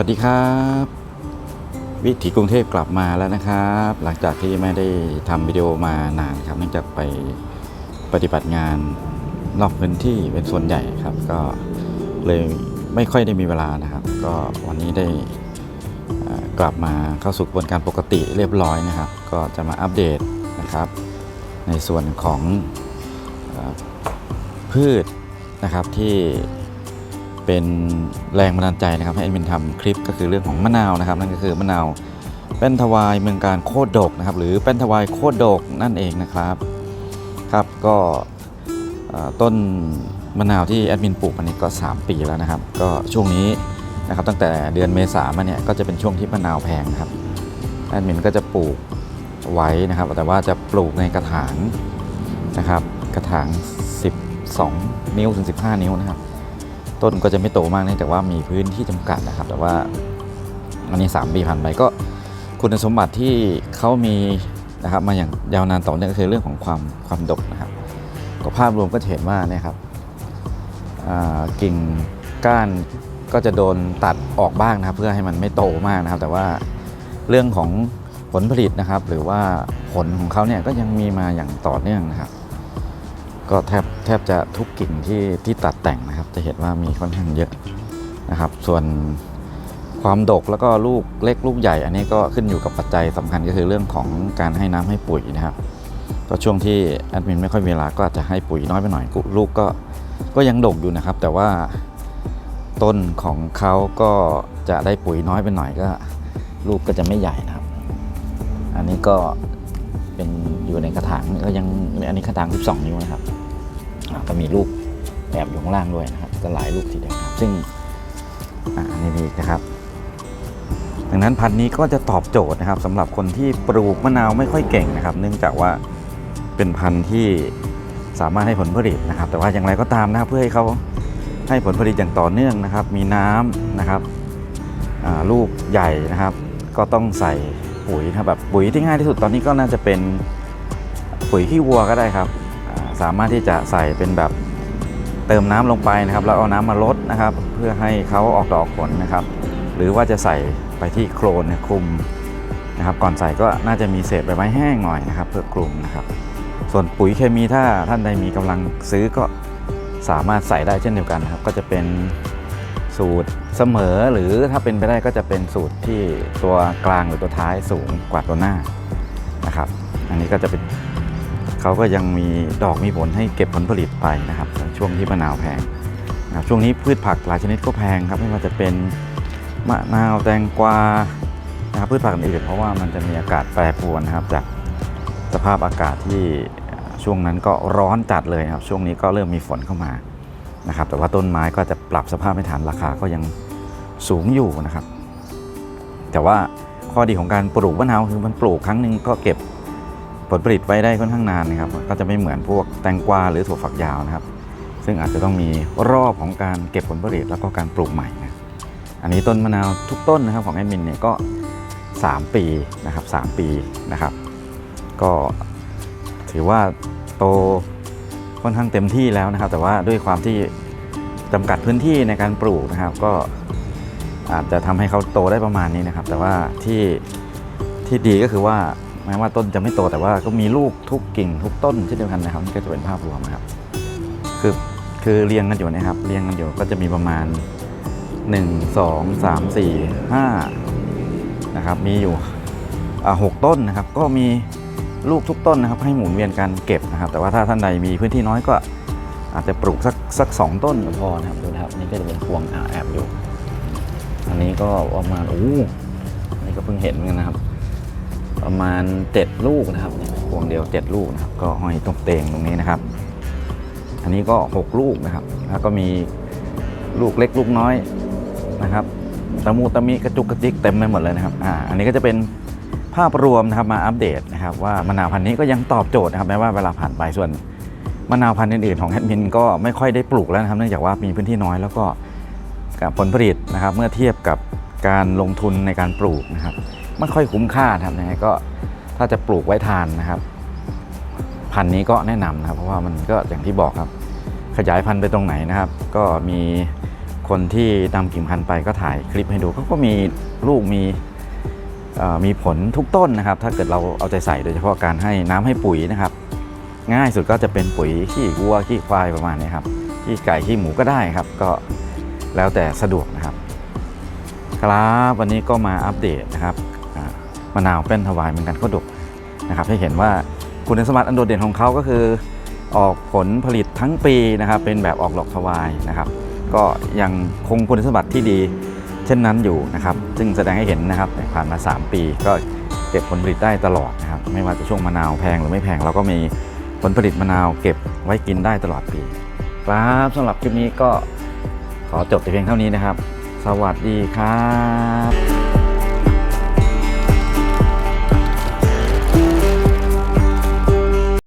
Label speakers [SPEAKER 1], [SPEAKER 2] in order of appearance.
[SPEAKER 1] วัสดีครับ วิถีกรุงเทพกลับมาแล้วนะครับ หลังจากที่ไม่ได้ทำวิดีโอมานานครับเนื่องจากไปปฏิบัติงานนอกพื้นที่เป็นส่วนใหญ่ครับ ก็เลยไม่ค่อยได้มีเวลานะครับ ก็วันนี้ได้กลับมาเข้าสู่กระบวนการปกติเรียบร้อยนะครับ ก็จะมาอัปเดตนะครับ ในส่วนของอพืชนะครับที่ เป็นแรงบันดาลใจนะครับให้แอดมินทำคลิปก็คือเรื่องของมะนาวนะครับ นั่นก็คือมะนาวแป้นทวายเมืองการโคตรดกนะครับ หรือแป้นทวายโคตรดกนั่นเองนะครับครับก็ต้นมะนาวที่แอดมินปลูกมานี้ก็ 3 ปีแล้วนะครับ ก็ช่วงนี้นะครับตั้งแต่เดือนเมษามาเนี่ยก็จะเป็นช่วงที่มะนาวแพงครับแอดมินก็จะปลูกไว้นะครับ แต่ว่าจะปลูกในกระถางนะครับ กระถาง 12 นิ้วถึง 15 นิ้วนะครับ ต้นก็จะไม่โตมากเนื่องจากว่ามีพื้นที่จำกัดนะครับ แต่ว่าอันนี้ 3 ปีผ่านไปก็คุณสมบัติที่เขามีนะครับมาอย่างยาวนานต่อเนื่องก็คือเรื่องของความความดกนะครับก็ภาพรวมก็จะเห็นว่าเนี่ยครับกิ่งก้านก็จะโดนตัดออกบ้างนะครับ เพื่อให้มันไม่โตมากนะครับ แต่ว่าเรื่องของผลผลิตนะครับ หรือว่าผลของเขาเนี่ยก็ยังมีมาอย่างต่อเนื่องนะครับ ก็แทบแทบจะทุกกิ่งที่ที่ตัดแต่งนะครับ จะเห็นว่ามีค่อนข้างเยอะนะครับ ส่วนความดกแล้วก็ลูกเล็กลูกใหญ่ อันนี้ก็ขึ้นอยู่กับปัจจัยสำคัญก็คือเรื่องของการให้น้ำให้ปุ๋ยนะครับ ก็ช่วงที่แอดมินไม่ค่อยมีเวลาก็อาจจะให้ปุ๋ยน้อยไปหน่อยลูกก็ก็ยังดกอยู่นะครับ แต่ว่าต้นของเขาก็จะได้ปุ๋ยน้อยไปหน่อยก็ ลูกก็จะไม่ใหญ่นะครับ อันนี้ก็เป็นอยู่ในกระถางก็ยังอันนี้กระถาง 12 นิ้วนะครับ ก็มีลูกแอบอยู่ข้างล่างด้วยนะครับก็หลายลูกทีเดียวครับซึ่งอ่าอันนี้มีอีกนะครับ ดังนั้นพันธุ์นี้ก็จะตอบโจทย์นะครับสำหรับคนที่ปลูกมะนาวไม่ค่อยเก่งนะครับ เนื่องจากว่าเป็นพันธุ์ที่สามารถให้ผลผลิตนะครับ แต่ว่าอย่างไรก็ตามนะครับเพื่อให้เขาให้ผลผลิตอย่างต่อเนื่องนะครับ มีน้ำนะครับลูกใหญ่นะครับ ก็ต้องใส่ปุ๋ยนะครับแบบปุ๋ยที่ง่ายที่สุดตอนนี้ก็น่าจะเป็นปุ๋ยขี้วัวก็ได้ครับ สามารถที่จะใส่เป็นแบบเติมน้ำลงไปนะครับ แล้วเอาน้ำมาลดนะครับ เพื่อให้เขาออกดอกผลนะครับ หรือว่าจะใส่ไปที่โครนนะคลุมนะครับ ก่อนใส่ก็น่าจะมีเศษใบไม้แห้งหน่อยนะครับ เพื่อคลุมนะครับ ส่วนปุ๋ยเคมีถ้าท่านใดมีกำลังซื้อก็สามารถใส่ได้เช่นเดียวกันนะครับ ก็จะเป็นสูตรเสมอหรือถ้าเป็นไปได้ก็จะเป็นสูตรที่ตัวกลางหรือตัวท้ายสูงกว่าตัวหน้านะครับ อันนี้ก็จะเป็น เขาก็ยังมีดอกมีผลให้เก็บผลผลิตไปนะครับช่วงที่มะนาวแพงนะครับช่วงนี้พืชผักหลายชนิดก็แพงครับไม่ว่าจะเป็นมะนาวแตงกวานะครับพืชผักอื่นเพราะว่ามันจะมีอากาศแปรปรวนนะครับจากสภาพอากาศที่ช่วงนั้นก็ร้อนจัดเลยครับ ช่วงนี้ก็เริ่มมีฝนเข้ามานะครับแต่ว่าต้นไม้ก็จะปรับสภาพไม่ทันราคาก็ยังสูงอยู่นะครับ แต่ว่าข้อดีของการปลูกมะนาวคือมันปลูกครั้งหนึ่งก็เก็บ ผลผลิตไว้ได้ค่อนข้างนานนะครับ ก็จะไม่เหมือนพวกแตงกวาหรือถั่วฝักยาวนะครับ ซึ่งอาจจะต้องมีรอบของการเก็บผลผลิตแล้วก็การปลูกใหม่นะอันนี้ต้นมะนาวทุกต้นนะครับของแอดมินเนี่ยก็ 3 ปีนะครับ3ปีนะครับ ก็ถือว่าโตค่อนข้างเต็มที่แล้วนะครับ แต่ว่าด้วยความที่จำกัดพื้นที่ในการปลูกนะครับ ก็อาจจะทำให้เขาโตได้ประมาณนี้นะครับ แต่ว่าที่ที่ดีก็คือว่า แม้ว่าต้นจะไม่โตแต่ว่าก็มีลูกทุกกิ่งทุกต้นเช่นเดียวกันนะครับนี่ก็จะเป็นภาพรวมนะครับ คือคือเรียงกันอยู่นะครับ เรียงกันอยู่ก็จะมีประมาณ 1 2 3 4 5นะครับ มีอยู่หกต้นนะครับ ก็มีลูกทุกต้นนะครับ ให้หมุนเวียนการเก็บนะครับ แต่ว่าถ้าท่านใดมีพื้นที่น้อยก็อาจจะปลูกสักสักสองต้นก็พอนะครับดูนะครับ นี่ก็จะเป็นพวงอาแอบอยู่ อันนี้ก็ประมาณโอ้นนี้ก็เพิ่งเห็นเหมือนกันนะครับ ประมาณ 7 ลูกนะครับพวงเดียว 7 ลูกนะครับก็ห้อยตรงเตงตรงนี้นะครับ อันนี้ก็ 6 ลูกนะครับ แล้วก็มีลูกเล็กลูกน้อยนะครับตะมูตะมิกระจุกกระจิกเต็มไปหมดเลยนะครับอ่าอันนี้ก็จะเป็นภาพรวมนะครับมาอัปเดตนะครับว่ามะนาวพันธุ์นี้ก็ยังตอบโจทย์นะครับแม้ว่าเวลาผ่านไปส่วนมะนาวพันธุ์อื่นๆของแอดมินก็ไม่ค่อยได้ปลูกแล้วนะครับเนื่องจากว่ามีพื้นที่น้อยแล้วก็ผลผลิตนะครับ เมื่อเทียบกับการลงทุนในการปลูกนะครับ ไม่ค่อยคุ้มค่านะครับยังไงก็ถ้าจะปลูกไว้ทานนะครับ พันธุ์นี้ก็แนะนำนะครับ เพราะว่ามันก็อย่างที่บอกครับ ขยายพันธุ์ไปตรงไหนนะครับ ก็มีคนที่นำกิ่งพันธุ์ไปก็ถ่ายคลิปให้ดูเขาก็มีลูกมีมีผลทุกต้นนะครับ ถ้าเกิดเราเอาใจใส่โดยเฉพาะการให้น้ำให้ปุ๋ยนะครับ ง่ายสุดก็จะเป็นปุ๋ยขี้วัวขี้ควายประมาณนี้ครับขี้ไก่ขี้หมูก็ได้ครับ ก็แล้วแต่สะดวกนะครับ ครับวันนี้ก็มาอัปเดตนะครับ มะนาวเป็นถวายเหมือนกันก็ดกนะครับให้เห็นว่าคุณสมบัติอันโดดเด่นของเขาก็คือ ออกผลผลิตทั้งปีนะครับ เป็นแบบออกดอกถวายนะครับ ก็ยังคงคุณสมบัติที่ดีเช่นนั้นอยู่นะครับ ซึ่งแสดงให้เห็นนะครับผ่านมา 3 ปีก็เก็บผลผลิตได้ตลอดนะครับ ไม่ว่าจะช่วงมะนาวแพงหรือไม่แพงเราก็มีผลผลิตมะนาวเก็บไว้กินได้ตลอดปี ครับสำหรับคลิปนี้ก็ขอจบแต่เพียงเท่านี้นะครับ สวัสดีครับ